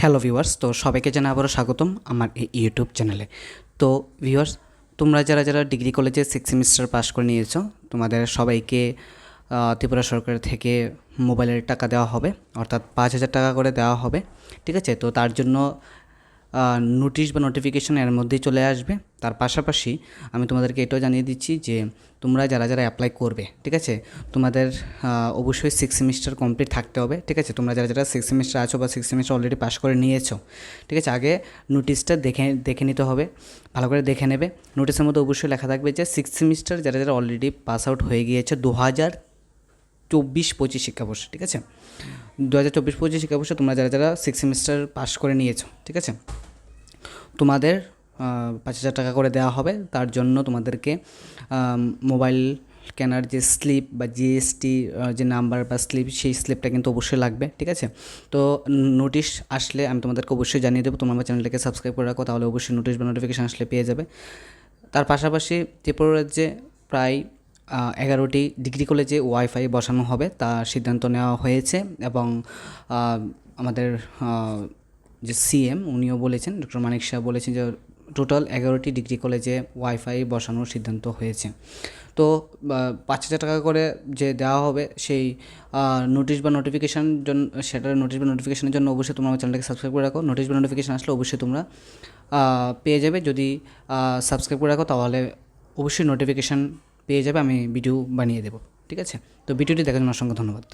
Hello viewers, তো সবাইকে জানা আবারও স্বাগতম আমার এই ইউটিউব চ্যানেলে। তো ভিউয়ার্স, তোমরা যারা যারা ডিগ্রি কলেজে সিক্স সেমিস্টার পাস করে নিয়েছো, তোমাদের সবাইকে ত্রিপুরা সরকার থেকে মোবাইলের টাকা দেওয়া হবে, অর্থাৎ পাঁচ হাজার টাকা করে দেওয়া হবে, ঠিক আছে? তো তার জন্য নোটিশ বা নোটিফিকেশান এর মধ্যেই চলে আসবে। তার পাশাপাশি আমি তোমাদেরকে এটাও জানিয়ে দিচ্ছি যে তোমরা যারা যারা অ্যাপ্লাই করবে, ঠিক আছে? তোমাদের অবশ্যই সিক্স সেমিস্টার কমপ্লিট থাকতে হবে, ঠিক আছে? তোমরা যারা যারা সিক্স সেমিস্টার আছো বা সিক্স সেমিস্টার অলরেডি পাস করে নিয়েছো, ঠিক আছে? আগে নোটিশটা দেখে দেখে নিতে হবে, ভালো করে দেখে নেবে। নোটিশের মধ্যে অবশ্যই লেখা থাকবে যে সিক্স সেমিস্টার যারা যারা অলরেডি পাস আউট হয়ে গিয়েছে দু হাজার চব্বিশ পঁচিশ শিক্ষাবর্ষ, ঠিক আছে? দু হাজার চব্বিশ পঁচিশ শিক্ষাবর্ষে তোমরা যারা যারা সিক্স সেমিস্টার পাস করে নিয়েছো, ঠিক আছে? তোমাদের পাঁচ হাজার টাকা করে দেওয়া হবে। তার জন্য তোমাদেরকে মোবাইল কেনার যে স্লিপ বা জিএসটি যে নাম্বার বা স্লিপ, সেই স্লিপটা কিন্তু অবশ্যই লাগবে, ঠিক আছে? তো নোটিশ আসলে আমি তোমাদেরকে অবশ্যই জানিয়ে দেবো। তোমরা চ্যানেলটাকে সাবস্ক্রাইব করে রাখো, তাহলে অবশ্যই নোটিশ বা নোটিফিকেশান আসলে পেয়ে যাবে। তার পাশাপাশি ত্রিপুরা রাজ্যে প্রায় এগারোটি ডিগ্রি কলেজে ওয়াইফাই বসানো হবে, তা সিদ্ধান্ত নেওয়া হয়েছে এবং আমাদের যে সিএম উনিও বলেছেন ডক্টর মানিক শাহ বলেছেন যে টোটাল এগারোটি ডিগ্রি কলেজে ওয়াইফাই বসানোর সিদ্ধান্ত হয়েছে। তো পাঁচ হাজার টাকা করে যে দেওয়া হবে সেই নোটিশ বা নোটিফিকেশান জন্য সেটার নোটিশ বা নোটিফিকেশানের জন্য অবশ্যই তোমরা আমার চ্যানেলটাকে সাবস্ক্রাইব করে রাখো। নোটিশ বা নোটিফিকেশান আসলে অবশ্যই তোমরা পেয়ে যাবে। যদি সাবস্ক্রাইব করে রাখো তাহলে অবশ্যই নোটিফিকেশান পেয়ে যাবে, আমি ভিডিও বানিয়ে দেবো। ঠিক আছে? তো ভিডিওটি দেখার জন্য অসংখ্য ধন্যবাদ।